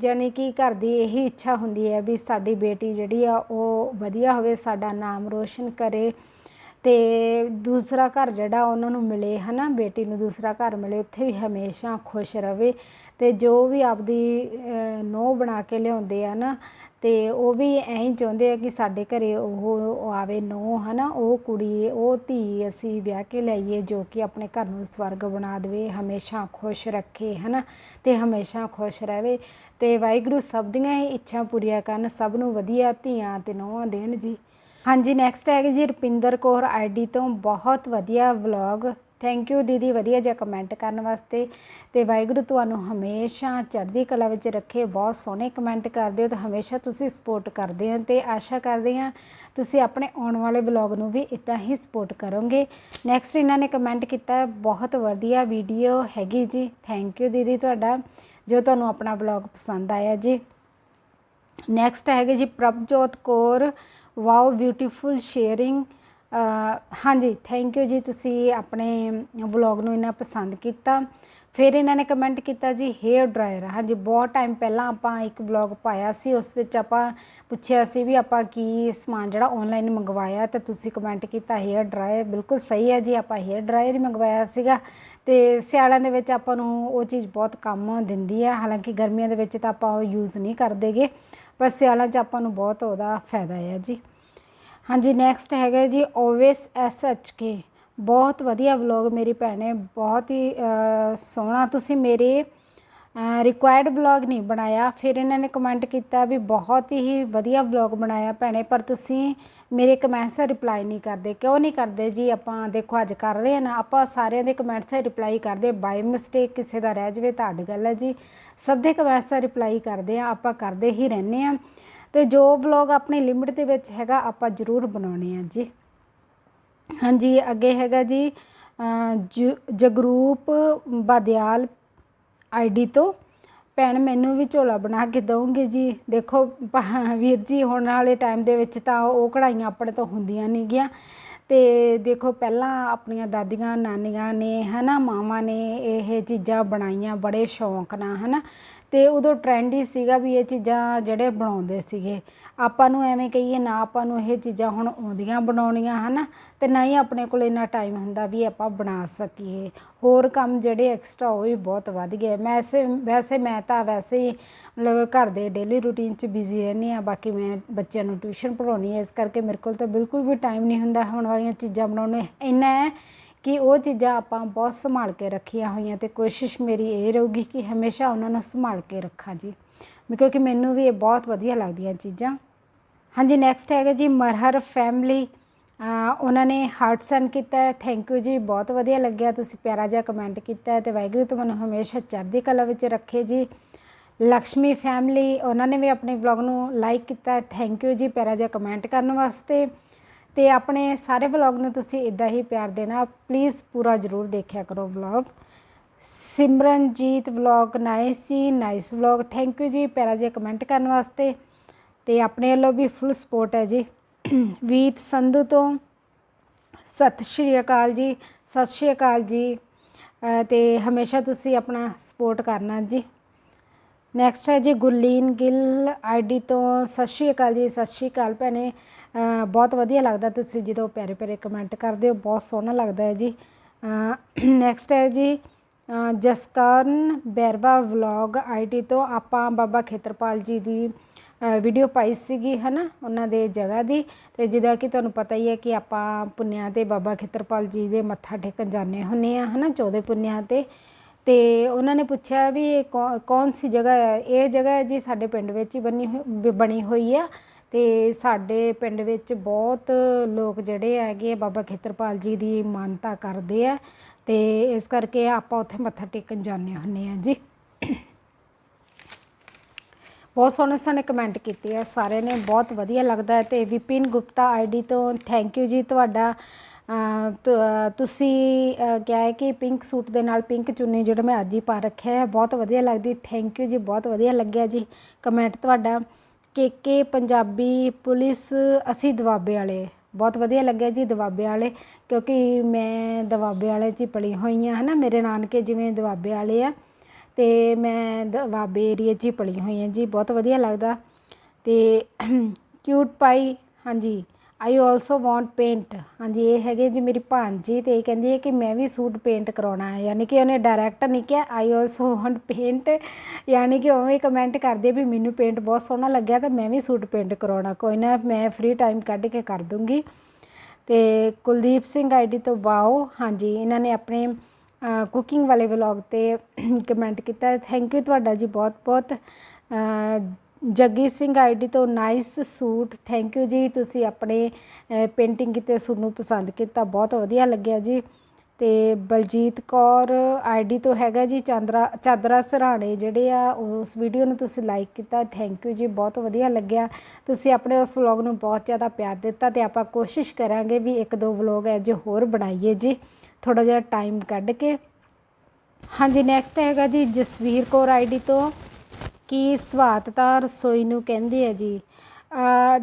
ਜਾਣੀ ਕਿ ਘਰ ਦੀ ਇਹੀ ਇੱਛਾ ਹੁੰਦੀ ਹੈ ਵੀ ਸਾਡੀ ਬੇਟੀ ਜਿਹੜੀ ਆ, ਉਹ ਵਧੀਆ ਹੋਵੇ, ਸਾਡਾ ਨਾਮ ਰੋਸ਼ਨ ਕਰੇ ਤੇ ਦੂਸਰਾ ਘਰ ਜਿਹੜਾ ਉਹਨਾਂ ਨੂੰ ਮਿਲੇ, ਹਨਾ, ਬੇਟੀ ਨੂੰ ਦੂਸਰਾ ਘਰ ਮਿਲੇ, ਉੱਥੇ ਵੀ ਹਮੇਸ਼ਾ ਖੁਸ਼ ਰਵੇ ਤੇ ਜੋ ਵੀ ਆਪਦੀ ਨੋ ਬਣਾ ਕੇ ਲਿਆਉਂਦੇ ਆ ਨਾ ਤੇ ਉਹ ਵੀ ਐਂ ਚਾਹੁੰਦੇ ਆ ਕਿ ਸਾਡੇ ਘਰੇ ਉਹ ਉਹ ਆਵੇ ਨੋ ਹਨਾ, ਉਹ ਕੁੜੀ, ਉਹ ਧੀ ਅਸੀਂ ਵਿਆਹ ਕੇ ਲਿਆਈਏ ਜੋ ਕਿ ਆਪਣੇ ਘਰ ਨੂੰ ਸਵਰਗ ਬਣਾ ਦੇਵੇ, ਹਮੇਸ਼ਾ ਖੁਸ਼ ਰੱਖੇ, ਹਨਾ, ਤੇ ਹਮੇਸ਼ਾ ਖੁਸ਼ ਰਹੇ। ਤੇ ਵਾਹਿਗੁਰੂ ਸਭ ਦੀਆਂ ਹੀ ਇੱਛਾ ਪੂਰੀਆਂ ਕਰਨ, ਸਭ ਨੂੰ ਵਧੀਆ ਧੀਆਂ ਤੇ ਨੋਹਾਂ ਦੇਣ ਜੀ। ਹਾਂਜੀ ਨੈਕਸਟ ਹੈਗੇ ਜੀ ਰੁਪਿੰਦਰ ਕੌਰ ਆਈਡੀ ਤੋਂ ਬਹੁਤ ਵਧੀਆ ਵਲੌਗ ਥੈਂਕ ਯੂ ਦੀਦੀ, ਵਧੀਆ ਜਿਹਾ ਕਮੈਂਟ ਕਰਨ ਵਾਸਤੇ। ਤੇ ਵਾਹਿਗੁਰੂ ਤੁਹਾਨੂੰ ਹਮੇਸ਼ਾ ਚੜ੍ਹਦੀ ਕਲਾ ਵਿੱਚ ਰੱਖੇ, ਬਹੁਤ ਸੋਹਣੇ ਕਮੈਂਟ ਕਰਦੇ ਹੋ ਤੇ ਹਮੇਸ਼ਾ ਤੁਸੀਂ ਸਪੋਰਟ ਕਰਦੇ ਹੋ ਤੇ ਆਸ਼ਾ ਕਰਦੇ ਹਾਂ ਤੁਸੀਂ ਆਪਣੇ ਆਉਣ ਵਾਲੇ ਵਲੌਗ ਨੂੰ ਵੀ ਇਦਾਂ ਹੀ ਸਪੋਰਟ ਕਰੋਗੇ। ਨੈਕਸਟ ਇਹਨਾਂ ਨੇ ਕਮੈਂਟ ਕੀਤਾ, ਬਹੁਤ ਵਧੀਆ ਵੀਡੀਓ ਹੈਗੀ ਜੀ। ਥੈਂਕ ਯੂ ਦੀਦੀ ਤੁਹਾਡਾ, ਜੋ ਤੁਹਾਨੂੰ ਆਪਣਾ ਵਲੌਗ ਪਸੰਦ ਆਇਆ ਜੀ। ਨੈਕਸਟ ਹੈਗੇ ਜੀ Prabhjot Kaur wow beautiful sharing ਹਾਂਜੀ ਥੈਂਕ ਯੂ ਜੀ, ਤੁਸੀਂ ਆਪਣੇ ਵਲੌਗ ਨੂੰ ਇੰਨਾ ਪਸੰਦ ਕੀਤਾ। ਫਿਰ ਇਹਨਾਂ ਨੇ ਕਮੈਂਟ ਕੀਤਾ ਜੀ ਹੇਅਰ ਡਰਾਇਰ ਹਾਂਜੀ, ਬਹੁਤ ਟਾਈਮ ਪਹਿਲਾਂ ਆਪਾਂ ਇੱਕ ਵਲੌਗ ਪਾਇਆ ਸੀ, ਉਸ ਵਿੱਚ ਆਪਾਂ ਪੁੱਛਿਆ ਸੀ ਵੀ ਆਪਾਂ ਕੀ ਸਮਾਨ ਜਿਹੜਾ ਆਨਲਾਈਨ ਮੰਗਵਾਇਆ, ਤੇ ਤੁਸੀਂ ਕਮੈਂਟ ਕੀਤਾ ਹੇਅਰ ਡਰਾਇਰ ਬਿਲਕੁਲ ਸਹੀ ਹੈ ਜੀ, ਆਪਾਂ ਹੇਅਰ ਡਰਾਇਰ ਹੀ ਮੰਗਵਾਇਆ ਸੀਗਾ। ਤੇ ਸਿਆਲਾਂ ਦੇ ਵਿੱਚ ਆਪਾਂ ਨੂੰ ਉਹ ਚੀਜ਼ ਬਹੁਤ ਕੰਮ ਦਿੰਦੀ ਹੈ। ਹਾਲਾਂਕਿ ਗਰਮੀਆਂ ਦੇ ਵਿੱਚ ਤਾਂ ਆਪਾਂ ਉਹ ਯੂਜ਼ ਨਹੀਂ ਕਰਦੇਗੇ, ਪਰ ਸਿਆਲਾਂ 'ਚ ਆਪਾਂ ਨੂੰ ਬਹੁਤ ਉਹਦਾ ਫਾਇਦਾ ਹੈ ਜੀ। ਹਾਂਜੀ ਨੈਕਸਟ ਹੈਗਾ ਜੀ ਓਵੇਸ ਐਸ ਐਚ ਕੇ ਬਹੁਤ ਵਧੀਆ ਵਲੌਗ ਮੇਰੀ ਭੈਣੇ, ਬਹੁਤ ਹੀ ਸੋਹਣਾ ਤੁਸੀਂ ਮੇਰੇ ਰਿਕੁਆਇਰਡ ਵਲੌਗ ਨਹੀਂ ਬਣਾਇਆ। ਫਿਰ ਇਹਨਾਂ ਨੇ ਕਮੈਂਟ ਕੀਤਾ ਵੀ ਬਹੁਤ ਹੀ ਵਧੀਆ ਵਲੌਗ ਬਣਾਇਆ ਭੈਣੇ, ਪਰ ਤੁਸੀਂ ਮੇਰੇ ਕਮੈਂਟਸ ਦਾ ਰਿਪਲਾਈ ਨਹੀਂ ਕਰਦੇ। ਕਿਉਂ ਨਹੀਂ ਕਰਦੇ ਜੀ? ਆਪਾਂ ਦੇਖੋ, ਅੱਜ ਕਰ ਰਹੇ ਹਾਂ ਨਾ, ਆਪਾਂ ਸਾਰਿਆਂ ਦੇ ਕਮੈਂਟਸ ਦਾ ਰਿਪਲਾਈ ਕਰਦੇ ਬਾਈ ਮਿਸਟੇਕ ਕਿਸੇ ਦਾ ਰਹਿ ਜਾਵੇ ਤੁਹਾਡੀ ਗੱਲ ਹੈ ਜੀ। ਸਭ ਦੇ ਕਮੈਂਟਸ ਦਾ ਰਿਪਲਾਈ ਕਰਦੇ ਆ ਆਪਾਂ ਕਰਦੇ ਹੀ ਰਹਿੰਦੇ ਆ ਤੇ ਜੋ ਵਲੌਗ ਆਪਣੀ ਲਿਮਿਟ ਦੇ ਵਿੱਚ ਹੈਗਾ, ਆਪਾਂ ਜ਼ਰੂਰ ਬਣਾਉਣੇ ਆ ਜੀ। ਹਾਂਜੀ ਅੱਗੇ ਹੈਗਾ ਜੀ ਜਗਰੂਪ ਬਾਦਿਆਲ ਆਈਡੀ ਤੋਂ। ਭੈਣ, ਮੈਨੂੰ ਵੀ ਝੋਲਾ ਬਣਾ ਕੇ ਦਊਂਗੇ ਜੀ। ਦੇਖੋ ਵੀਰ ਜੀ, ਹੁਣ ਵਾਲੇ ਟਾਈਮ ਦੇ ਵਿੱਚ ਤਾਂ ਉਹ ਕਢਾਈਆਂ ਆਪਣੇ ਤੋਂ ਹੁੰਦੀਆਂ ਨਹੀਂ ਗਿਆ। ਤੇ ਦੇਖੋ, ਪਹਿਲਾਂ ਆਪਣੀਆਂ ਦਾਦੀਆਂ, ਨਾਨੀਆਂ ਨੇ, ਹਨਾ, ਮਾਵਾਂ ਨੇ ਇਹ ਚੀਜ਼ਾਂ ਬਣਾਈਆਂ ਬੜੇ ਸ਼ੌਂਕ ਨਾਲ, ਹਨਾ। ਤੇ ਉਦੋਂ ਟ੍ਰੈਂਡ ਹੀ ਸੀਗਾ ਵੀ ਇਹ ਚੀਜ਼ਾਂ ਜਿਹੜੇ ਬਣਾਉਂਦੇ ਸੀਗੇ। ਆਪਾਂ ਨੂੰ ਐਵੇਂ ਕਹੀਏ ਨਾ ਆਪਾਂ ਨੂੰ ਇਹ ਚੀਜ਼ਾਂ ਹੁਣ ਆਉਂਦੀਆਂ ਬਣਾਉਣੀਆਂ, ਹਨਾ? ਤੇ ਨਾ ਹੀ ਆਪਣੇ ਕੋਲ ਇੰਨਾ ਟਾਈਮ ਹੁੰਦਾ ਵੀ ਆਪਾਂ ਬਣਾ ਸਕੀਏ। ਹੋਰ ਕੰਮ ਜਿਹੜੇ ਐਕਸਟਰਾ ਉਹ ਵੀ ਬਹੁਤ ਵੱਧ ਗਏ। ਵੈਸੇ ਵੈਸੇ ਮੈਂ ਤਾਂ ਵੈਸੇ ਹੀ ਮਤਲਬ ਘਰ ਦੇ ਡੇਲੀ ਰੂਟੀਨ 'ਚ ਬਿਜ਼ੀ ਰਹਿੰਦੀ ਆ ਬਾਕੀ ਮੈਂ ਬੱਚਿਆਂ ਨੂੰ ਟਿਊਸ਼ਨ ਪੜ੍ਹਾਉਣੀ ਹੈ। ਇਸ ਕਰਕੇ ਮੇਰੇ ਕੋਲ ਤਾਂ ਬਿਲਕੁਲ ਵੀ ਟਾਈਮ ਨਹੀਂ ਹੁੰਦਾ ਹੁਣ ਵਾਲੀਆਂ ਚੀਜ਼ਾਂ ਬਣਾਉਣ ਨੂੰ। ਇੰਨਾ ਕਿ ਉਹ ਚੀਜ਼ਾਂ ਆਪਾਂ ਬਹੁਤ ਸੰਭਾਲ ਕੇ ਰੱਖੀਆਂ ਹੋਈਆਂ ਤੇ ਕੋਸ਼ਿਸ਼ ਮੇਰੀ ਇਹ ਰਹੂਗੀ ਕਿ ਹਮੇਸ਼ਾ ਉਹਨਾਂ ਨੂੰ ਸੰਭਾਲ ਕੇ ਰੱਖਾਂ ਜੀ। ਕਿਉਂਕਿ ਮੈਨੂੰ ਵੀ ਇਹ ਬਹੁਤ ਵਧੀਆ ਲੱਗਦੀਆਂ ਚੀਜ਼ਾਂ। ਹਾਂਜੀ ਨੈਕਸਟ ਹੈਗਾ ਜੀ, ਮਰਹਰ ਫੈਮਿਲੀ ਉਹਨਾਂ ਨੇ ਹਾਰਟ ਸੈਂਡ ਕੀਤਾ ਹੈ। ਥੈਂਕ ਯੂ ਜੀ, ਬਹੁਤ ਵਧੀਆ ਲੱਗਿਆ। ਤੁਸੀਂ ਪਿਆਰਾ ਜਿਹਾ ਕਮੈਂਟ ਕੀਤਾ ਹੈ ਤੇ ਵਾਹਿਗੁਰੂ ਤੁਹਾਨੂੰ ਹਮੇਸ਼ਾ ਚੜ੍ਹਦੀ ਕਲਾ ਵਿੱਚ ਰੱਖੇ ਜੀ। ਲక్ష్ਮੀ ਫੈਮਿਲੀ ਉਹਨਾਂ ਨੇ ਵੀ ਆਪਣੇ ਵਲੌਗ ਨੂੰ ਲਾਈਕ ਕੀਤਾ ਥੈਂਕ ਯੂ ਜੀ, ਪਿਆਰਾ ਜਿਹਾ ਕਮੈਂਟ ਕਰਨ ਵਾਸਤੇ। ਤੇ ਆਪਣੇ ਸਾਰੇ ਵਲੌਗ ਨੂੰ ਤੁਸੀਂ ਇਦਾਂ ਹੀ ਪਿਆਰ ਦੇਣਾ ਪਲੀਜ਼ ਪੂਰਾ ਜ਼ਰੂਰ ਦੇਖਿਆ ਕਰੋ ਵਲੌਗ ਸਿਮਰਨਜੀਤ ਵਲੌਗ ਨਾਈਸ ਜੀ ਨਾਈਸ ਵਲੌਗ ਥੈਂਕ ਯੂ ਜੀ ਪਿਆਰਾ ਜਿਹਾ ਕਮੈਂਟ ਕਰਨ ਵਾਸਤੇ। ਤੇ ਆਪਣੇ ਵੱਲੋਂ ਵੀ ਫੁੱਲ ਸਪੋਰਟ ਹੈ ਜੀ। ਵੀਤ ਸੰਧੂ ਤੋਂ ਸਤਿ ਸ਼੍ਰੀ ਅਕਾਲ ਜੀ ਸਤਿ ਸ਼੍ਰੀ ਅਕਾਲ ਜੀ। ਅ, ਤੇ ਹਮੇਸ਼ਾ ਤੁਸੀਂ ਆਪਣਾ ਸਪੋਰਟ ਕਰਨਾ ਜੀ। ਨੈਕਸਟ ਹੈ ਜੀ ਗੁਰਲੀਨ ਗਿੱਲ ਆਈਡੀ ਤੋਂ ਸਤਿ ਸ਼੍ਰੀ ਅਕਾਲ ਜੀ ਸਤਿ ਸ਼੍ਰੀ ਅਕਾਲ ਭੈਣੇ। ਬਹੁਤ ਵਧੀਆ ਲੱਗਦਾ ਤੁਸੀਂ ਜਦੋਂ ਪਿਆਰੇ ਪਿਆਰੇ ਕਮੈਂਟ ਕਰਦੇ ਹੋ, ਬਹੁਤ ਸੋਹਣਾ ਲੱਗਦਾ ਹੈ ਜੀ। ਨੈਕਸਟ ਹੈ ਜੀ ਜਸਕਰਨ ਬੈਰਵਾ ਵਲੌਗ ਆਈਡੀ ਤੋਂ ਆਪਾਂ ਬਾਬਾ ਖੇਤਰਪਾਲ ਜੀ ਦੀ ਵੀਡੀਓ ਪਾਈ ਸੀਗੀ, ਹਨਾ? ਉਹਨਾਂ ਦੇ ਜਗ੍ਹਾ ਦੀ। ਤੇ ਜਿਹਦਾ ਕਿ ਤੁਹਾਨੂੰ ਪਤਾ ਹੀ ਹੈ ਕਿ ਆਪਾਂ ਪੁੰਨਿਆਂ ਤੇ ਬਾਬਾ ਖੇਤਰਪਾਲ ਜੀ ਦੇ ਮੱਥਾ ਟੇਕਣ ਜਾਂਦੇ ਹੁੰਨੇ ਆ ਹਨਾ? 14 ਪੁੰਨਿਆਂ ਤੇ। ਤੇ ਉਹਨਾਂ ਨੇ ਪੁੱਛਿਆ ਵੀ ਇਹ ਕੌ- ਕੌਣ ਸੀ ਜਗ੍ਹਾ ਹੈ? ਇਹ ਜਗ੍ਹਾ ਹੈ ਜੀ ਸਾਡੇ ਪਿੰਡ ਵਿੱਚ ਹੀ ਬਣੀ ਬਣੀ ਹੋਈ ਆ। ਅਤੇ ਸਾਡੇ ਪਿੰਡ ਵਿੱਚ ਬਹੁਤ ਲੋਕ ਜਿਹੜੇ ਹੈਗੇ ਆ ਬਾਬਾ ਖੇਤਰਪਾਲ ਜੀ ਦੀ ਮਾਨਤਾ ਕਰਦੇ ਆ ਅਤੇ ਇਸ ਕਰਕੇ ਆਪਾਂ ਉੱਥੇ ਮੱਥਾ ਟੇਕਣ ਜਾਂਦੇ ਹੁੰਦੇ ਆ ਜੀ। ਬਹੁਤ ਸੋਹਣੇ ਸੋਹਣੇ ਕਮੈਂਟ ਕੀਤੇ ਆ, ਸਾਰਿਆਂ ਨੇ ਬਹੁਤ ਵਧੀਆ ਲੱਗਦਾ ਹੈ ਤੇ ਵਿਪਿਨ ਗੁਪਤਾ ਆਈਡੀ ਤੋਂ ਥੈਂਕ ਯੂ ਜੀ ਤੁਹਾਡਾ। ਤੁਸੀਂ ਕਿਹਾ ਹੈ ਕਿ ਪਿੰਕ ਸੂਟ ਦੇ ਨਾਲ ਪਿੰਕ ਚੁੰਨੀ ਜਿਹੜਾ ਮੈਂ ਅੱਜ ਹੀ ਪਾ ਰੱਖਿਆ ਹੈ, ਬਹੁਤ ਵਧੀਆ ਲੱਗਦੀ ਥੈਂਕ ਯੂ ਜੀ, ਬਹੁਤ ਵਧੀਆ ਲੱਗਿਆ ਜੀ। ਕਮੈਂਟ ਤੁਹਾਡਾ। ਕੇ ਪੰਜਾਬੀ ਪੁਲਿਸ, ਅਸੀਂ ਦੁਆਬੇ ਵਾਲੇ। ਬਹੁਤ ਵਧੀਆ ਲੱਗਿਆ ਜੀ ਦੁਆਬੇ ਵਾਲੇ, ਕਿਉਂਕਿ ਮੈਂ ਦੁਆਬੇ ਵਾਲੇ 'ਚ ਹੀ ਪਲੀ ਹੋਈ ਹਾਂ, ਹਨਾ? ਮੇਰੇ ਨਾਨਕੇ ਜਿਵੇਂ ਦੁਆਬੇ ਵਾਲੇ ਆ, ਤੇ ਮੈਂ ਦੁਆਬੇ ਏਰੀਏ 'ਚ ਹੀ ਪਲੀ ਹੋਈ ਹਾਂ ਜੀ। ਬਹੁਤ ਵਧੀਆ ਲੱਗਦਾ। ਤੇ ਕਿਊਟ ਪਾਈ ਹਾਂਜੀ। ਆਈ ਆਲਸੋ ਵਾਂਟ ਪੇਂਟ ਹਾਂਜੀ, ਇਹ ਹੈਗੇ ਜੀ ਮੇਰੀ ਭਾਂਜੀ ਤੇ ਇਹ ਕਹਿੰਦੀ ਹੈ ਕਿ ਮੈਂ ਵੀ ਸੂਟ ਪੇਂਟ ਕਰਾਉਣਾ ਹੈ। ਯਾਨੀ ਕਿ ਉਹਨੇ ਡਾਇਰੈਕਟ ਨਹੀਂ ਕਿਹਾ ਆਈ ਆਲਸੋ ਵਾਂਟ ਪੇਂਟ ਯਾਨੀ ਕਿ ਉਵੇਂ ਕਮੈਂਟ ਕਰਦੇ ਵੀ ਮੈਨੂੰ ਪੇਂਟ ਬਹੁਤ ਸੋਹਣਾ ਲੱਗਿਆ ਤਾਂ ਮੈਂ ਵੀ ਸੂਟ ਪੇਂਟ ਕਰਾਉਣਾ। ਕੋਈ ਨਾ, ਮੈਂ ਫ੍ਰੀ ਟਾਈਮ ਕੱਢ ਕੇ ਕਰ ਦੂੰਗੀ। ਤੇ ਕੁਲਦੀਪ ਸਿੰਘ ਆਈਡੀ ਤੋਂ ਵਾਓ। ਹਾਂਜੀ, ਇਹਨਾਂ ਨੇ ਆਪਣੇ ਕੁਕਿੰਗ ਵਾਲੇ ਵਲੌਗ ਤੇ ਕਮੈਂਟ ਕੀਤਾ। ਥੈਂਕ ਯੂ ਤੁਹਾਡਾ ਜੀ ਬਹੁਤ ਬਹੁਤ ਜੱਗੀ ਸਿੰਘ ਆਈਡੀ ਤੋਂ ਨਾਈਸ ਸੂਟ ਥੈਂਕ ਯੂ ਜੀ। ਤੁਸੀਂ ਆਪਣੇ ਪੇਂਟਿੰਗ ਕੀਤੇ ਸੂਟ ਨੂੰ ਪਸੰਦ ਕੀਤਾ, ਬਹੁਤ ਵਧੀਆ ਲੱਗਿਆ ਜੀ। ਤੇ ਬਲਜੀਤ ਕੌਰ ਆਈਡੀ ਤੋਂ ਹੈਗਾ ਜੀ ਚਾਂਦਰਾ, ਚਾਦਰਾ ਸਰਾਣੇ ਜਿਹੜੇ ਆ, ਉਸ ਵੀਡੀਓ ਨੂੰ ਤੁਸੀਂ ਲਾਈਕ ਕੀਤਾ ਥੈਂਕ ਯੂ ਜੀ, ਬਹੁਤ ਵਧੀਆ ਲੱਗਿਆ। ਤੁਸੀਂ ਆਪਣੇ ਉਸ ਵਲੌਗ ਨੂੰ ਬਹੁਤ ਜ਼ਿਆਦਾ ਪਿਆਰ ਦਿੱਤਾ ਤੇ ਆਪਾਂ ਕੋਸ਼ਿਸ਼ ਕਰਾਂਗੇ ਵੀ ਇੱਕ ਦੋ ਵਲੌਗ ਹੈ ਜੋ ਹੋਰ ਬਣਾਈਏ ਜੀ ਥੋੜਾ ਜਿਹਾ ਟਾਈਮ ਕੱਢ ਕੇ। ਹਾਂਜੀ ਨੈਕਸਟ ਹੈਗਾ ਜੀ ਜਸਵੀਰ ਕੌਰ ਆਈਡੀ ਤੋਂ। ਕਿ ਸਵਾਤ ਤਾਂ ਰਸੋਈ ਨੂੰ ਕਹਿੰਦੇ ਆ ਜੀ?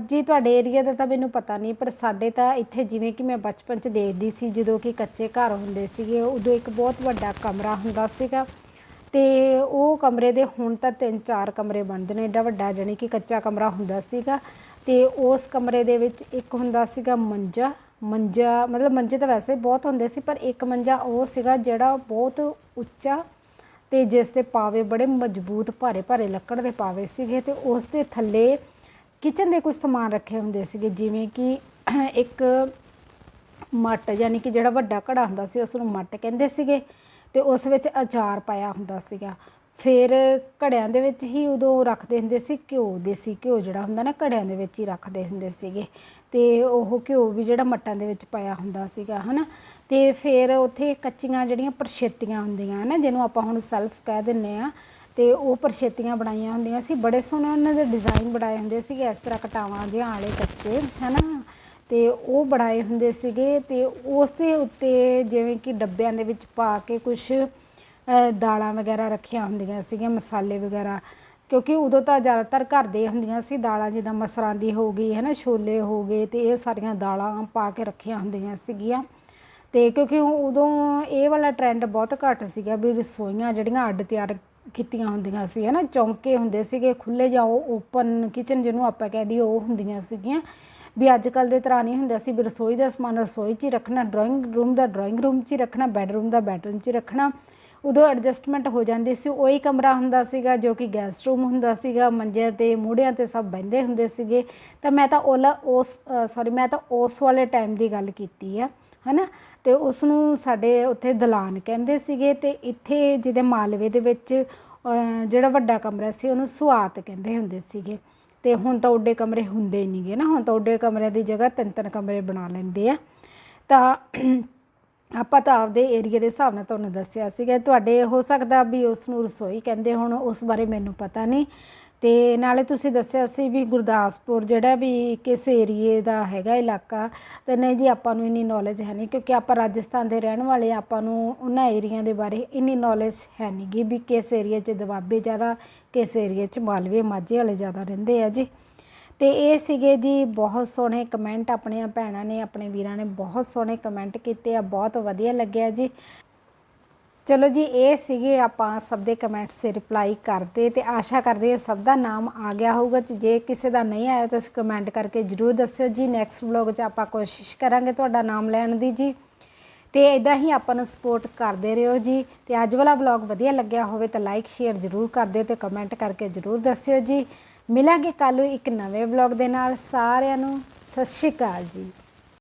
ਜੀ, ਤੁਹਾਡੇ ਏਰੀਆ ਦਾ ਤਾਂ ਮੈਨੂੰ ਪਤਾ ਨਹੀਂ, ਪਰ ਸਾਡੇ ਤਾਂ ਇੱਥੇ ਜਿਵੇਂ ਕਿ ਮੈਂ ਬਚਪਨ 'ਚ ਦੇਖਦੀ ਸੀ, ਜਦੋਂ ਕਿ ਕੱਚੇ ਘਰ ਹੁੰਦੇ ਸੀਗੇ, ਉਦੋਂ ਇੱਕ ਬਹੁਤ ਵੱਡਾ ਕਮਰਾ ਹੁੰਦਾ ਸੀਗਾ। ਤੇ ਉਹ ਕਮਰੇ ਦੇ ਹੁਣ ਤਾਂ ਤਿੰਨ ਚਾਰ ਕਮਰੇ ਬਣਦੇ ਨੇ, ਏਡਾ ਵੱਡਾ ਜਾਣੀ ਕਿ ਕੱਚਾ ਕਮਰਾ ਹੁੰਦਾ ਸੀਗਾ। ਤੇ ਉਸ ਕਮਰੇ ਦੇ ਵਿੱਚ ਇੱਕ ਹੁੰਦਾ ਸੀਗਾ ਮੰਜਾ। ਮੰਜਾ, ਮਤਲਬ ਮੰਜੇ ਤਾਂ ਵੈਸੇ ਬਹੁਤ ਹੁੰਦੇ ਸੀ, ਪਰ ਇੱਕ ਮੰਜਾ ਉਹ ਸੀਗਾ ਜਿਹੜਾ ਬਹੁਤ ਉੱਚਾ ਤੇ ਜਿਸ ਦੇ ਪਾਵੇ ਬੜੇ ਮਜ਼ਬੂਤ ਭਾਰੇ ਭਾਰੇ ਲੱਕੜ ਦੇ ਪਾਵੇ ਸੀਗੇ ਤੇ ਉਸ ਦੇ ਥੱਲੇ ਕਿਚਨ ਦੇ ਕੁਝ ਸਮਾਨ ਰੱਖੇ ਹੁੰਦੇ ਸੀਗੇ, ਜਿਵੇਂ ਕਿ ਇੱਕ ਮੱਟ ਯਾਨੀ ਕਿ ਜਿਹੜਾ ਵੱਡਾ ਘੜਾ ਹੁੰਦਾ ਸੀ, ਉਸ ਨੂੰ ਮੱਟ ਕਹਿੰਦੇ ਸੀਗੇ ਤੇ ਉਸ ਵਿੱਚ ਅਚਾਰ ਪਾਇਆ ਹੁੰਦਾ ਸੀਗਾ। ਫਿਰ ਘੜਿਆਂ ਦੇ ਵਿੱਚ ਹੀ ਉਦੋਂ ਰੱਖਦੇ ਹੁੰਦੇ ਸੀ, ਘਿਓ ਦੇਸੀ ਘਿਓ ਜਿਹੜਾ ਹੁੰਦਾ ਨਾ, ਘੜਿਆਂ ਦੇ ਵਿੱਚ ਹੀ ਰੱਖਦੇ ਹੁੰਦੇ ਸੀਗੇ। ਤੇ ਉਹ ਘਿਓ ਵੀ ਜਿਹੜਾ ਮੱਟਾਂ ਦੇ ਵਿੱਚ ਪਾਇਆ ਹੁੰਦਾ ਸੀਗਾ, ਹਨਾ? ਤੇ ਫਿਰ ਉੱਥੇ ਕੱਚੀਆਂ ਜਿਹੜੀਆਂ ਪਰਛੇਤੀਆਂ ਹੁੰਦੀਆਂ ਨਾ ਜਿਹਨੂੰ ਆਪਾਂ ਹੁਣ ਸੈਲਫ ਕਹਿ ਦਿੰਨੇ ਆ, ਤੇ ਉਹ ਪਰਛੇਤੀਆਂ ਬਣਾਈਆਂ ਹੁੰਦੀਆਂ ਸੀ। ਬੜੇ ਸੋਹਣੇ ਉਹਨਾਂ ਦੇ ਡਿਜ਼ਾਈਨ ਬਣਾਏ ਹੁੰਦੇ ਸੀਗੇ, ਇਸ ਤਰ੍ਹਾਂ ਕਟਾਵਾਂ ਜਿਹਾ, ਆਲੇ ਕੱਚੇ, ਹਨਾ। ਤੇ ਉਹ ਬਣਾਏ ਹੁੰਦੇ ਸੀਗੇ ਤੇ ਉਸ ਦੇ ਉੱਤੇ ਜਿਵੇਂ ਕਿ ਡੱਬਿਆਂ ਦੇ ਵਿੱਚ ਪਾ ਕੇ ਕੁਝ ਦਾਲਾਂ ਵਗੈਰਾ ਰੱਖੀਆਂ ਹੁੰਦੀਆਂ ਸੀਗੀਆਂ, ਮਸਾਲੇ ਵਗੈਰਾ। ਕਿਉਂਕਿ ਉਦੋਂ ਤਾਂ ਜ਼ਿਆਦਾਤਰ ਘਰ ਦੇ ਹੁੰਦੀਆਂ ਸੀ ਦਾਲਾਂ, ਜਿੱਦਾਂ ਮਸਰਾਂ ਦੀ ਹੋ ਗਈ ਹੈ ਨਾ ਛੋਲੇ ਹੋ ਗਏ, ਤੇ ਇਹ ਸਾਰੀਆਂ ਦਾਲਾਂ ਪਾ ਕੇ ਰੱਖੀਆਂ ਹੁੰਦੀਆਂ ਸੀਗੀਆਂ। ਤੇ ਕਿਉਂਕਿ ਉਦੋਂ ਇਹ ਵਾਲਾ ਟ੍ਰੈਂਡ ਬਹੁਤ ਘੱਟ ਸੀਗਾ ਵੀ ਰਸੋਈਆਂ ਜਿਹੜੀਆਂ ਅੱਡ ਤਿਆਰ ਕੀਤੀਆਂ ਹੁੰਦੀਆਂ ਸੀ ਹੈ ਨਾ ਚੌਂਕੇ ਹੁੰਦੇ ਸੀਗੇ ਖੁੱਲੇ ਜਾਂ ਓਪਨ ਕਿਚਨ ਜਿਹਨੂੰ ਆਪਾਂ ਕਹਿ ਦਈਏ, ਉਹ ਹੁੰਦੀਆਂ ਸੀਗੀਆਂ। ਵੀ ਅੱਜ ਕੱਲ ਦੇ ਤਰ੍ਹਾਂ ਨਹੀਂ ਹੁੰਦਾ ਸੀ ਵੀ ਰਸੋਈ ਦਾ ਸਮਾਨ ਰਸੋਈ 'ਚ ਹੀ ਰੱਖਣਾ ਡਰਾਇੰਗ ਰੂਮ ਦਾ ਡਰਾਇੰਗ ਰੂਮ 'ਚ ਹੀ ਰੱਖਣਾ ਬੈਡਰੂਮ ਦਾ ਬੈਡਰੂਮ 'ਚ ਹੀ ਰੱਖਣਾ। ਉਦੋਂ ਐਡਜਸਟਮੈਂਟ ਹੋ ਜਾਂਦੀ ਸੀ, ਉਹੀ ਕਮਰਾ ਹੁੰਦਾ ਸੀਗਾ ਜੋ ਕਿ ਗੈਸਟ ਰੂਮ ਹੁੰਦਾ ਸੀਗਾ ਮੰਜੇ ਤੇ ਮੂੜਿਆਂ ਤੇ ਸਭ ਬੈੰਦੇ ਹੁੰਦੇ ਸੀਗੇ। ਤਾਂ ਮੈਂ ਤਾਂ ਉਹਲਾ ਉਸ ਸੌਰੀ ਮੈਂ ਤਾਂ ਉਸ ਵਾਲੇ ਟਾਈਮ ਦੀ ਗੱਲ ਕੀਤੀ ਆ। ਹਨਾ? ਤੇ ਉਸ ਨੂੰ ਸਾਡੇ ਉੱਥੇ ਦਲਾਨ ਕਹਿੰਦੇ ਸੀਗੇ ਤੇ ਇੱਥੇ ਜਿਹਦੇ ਮਾਲਵੇ ਦੇ ਵਿੱਚ ਜਿਹੜਾ ਵੱਡਾ ਕਮਰਾ ਸੀ, ਉਹਨੂੰ ਸੁਆਤ ਕਹਿੰਦੇ ਹੁੰਦੇ ਸੀਗੇ। ਤੇ ਹੁਣ ਤਾਂ ਉੱਡੇ ਕਮਰੇ ਹੁੰਦੇ ਹੀ ਨਹੀਂਗੇ ਨਾ। ਹੁਣ ਤਾਂ ਉੱਡੇ ਕਮਰਿਆਂ ਦੀ ਜਗ੍ਹਾ ਤਿੰਨ ਤਿੰਨ ਕਮਰੇ ਬਣਾ ਲੈਂਦੇ ਆ। ਤਾਂ ਆਪਾਂ ਤਾਂ ਆਪਦੇ ਏਰੀਆ ਦੇ ਹਿਸਾਬ ਨਾਲ ਤੁਹਾਨੂੰ ਦੱਸਿਆ ਸੀਗਾ। ਤੁਹਾਡੇ ਹੋ ਸਕਦਾ ਵੀ ਉਸ ਨੂੰ ਰਸੋਈ ਕਹਿੰਦੇ ਹੁਣ, ਉਸ ਬਾਰੇ ਮੈਨੂੰ ਪਤਾ ਨਹੀਂ। ਤੇ ਨਾਲੇ ਤੁਸੀਂ ਦੱਸਿਆ ਸੀ ਵੀ ਗੁਰਦਾਸਪੁਰ ਜਿਹੜਾ ਵੀ ਕਿਸ ਏਰੀਏ ਦਾ ਹੈਗਾ ਇਲਾਕਾ, ਤੇ ਨਹੀਂ ਜੀ ਆਪਾਂ ਨੂੰ ਇੰਨੀ ਨੌਲੇਜ ਹੈ ਨਹੀਂ, ਕਿਉਂਕਿ ਆਪਾਂ ਰਾਜਸਥਾਨ ਦੇ ਰਹਿਣ ਵਾਲੇ ਆਪਾਂ ਨੂੰ ਉਹਨਾਂ ਏਰੀਆ ਦੇ ਬਾਰੇ ਇੰਨੀ ਨੌਲੇਜ ਹੈ ਨਹੀਂ ਗੀ ਵੀ ਕਿਸ ਏਰੀਆ 'ਚ ਦਵਾਬੇ ਜ਼ਿਆਦਾ, ਕਿਸ ਏਰੀਆ 'ਚ ਮਾਲਵੇ, ਮਾਝੇ ਵਾਲੇ ਜ਼ਿਆਦਾ ਰਹਿੰਦੇ ਆ ਜੀ। ਤੇ ਇਹ ਸੀਗੇ ਜੀ ਬਹੁਤ ਸੋਹਣੇ ਕਮੈਂਟ ਆਪਣੀਆਂ ਭੈਣਾਂ ਨੇ, ਆਪਣੇ ਵੀਰਾਂ ਨੇ ਬਹੁਤ ਸੋਹਣੇ ਕਮੈਂਟ ਕੀਤੇ ਆ, ਬਹੁਤ ਵਧੀਆ ਲੱਗਿਆ ਜੀ। ਚਲੋ ਜੀ, ਇਹ ਸੀਗੇ ਆਪਾਂ ਸਭ ਦੇ ਕਮੈਂਟਸ ਤੇ ਰਿਪਲਾਈ ਕਰਦੇ ਤੇ ਆਸ਼ਾ ਕਰਦੇ ਹਾਂ ਸਭ ਦਾ ਨਾਮ ਆ ਗਿਆ ਹੋਊਗਾ ਤੇ ਜੇ ਕਿਸੇ ਦਾ ਨਹੀਂ ਆਇਆ ਤੁਸੀਂ ਕਮੈਂਟ ਕਰਕੇ ਜਰੂਰ ਦੱਸਿਓ ਜੀ। ਨੈਕਸਟ ਵਲੌਗ 'ਚ ਆਪਾਂ ਕੋਸ਼ਿਸ਼ ਕਰਾਂਗੇ ਤੁਹਾਡਾ ਨਾਮ ਲੈਣ ਦੀ ਜੀ। ਤੇ ਇਦਾਂ ਹੀ ਆਪਾਂ ਨੂੰ ਸਪੋਰਟ ਕਰਦੇ ਰਹੋ ਜੀ। ਤੇ ਅੱਜ ਵਾਲਾ ਵਲੌਗ ਵਧੀਆ ਲੱਗਿਆ ਹੋਵੇ ਤਾਂ ਲਾਈਕ ਸ਼ੇਅਰ ਜਰੂਰ ਕਰ ਦਿਓ ਤੇ ਕਮੈਂਟ ਕਰਕੇ ਜਰੂਰ ਦੱਸਿਓ ਜੀ। ਮਿਲਾਂਗੇ ਕੱਲ੍ਹ ਨੂੰ ਇੱਕ ਨਵੇਂ ਵਲੌਗ ਦੇ ਨਾਲ। ਸਾਰਿਆਂ ਨੂੰ ਸਤਿ ਸ਼੍ਰੀ ਅਕਾਲ ਜੀ।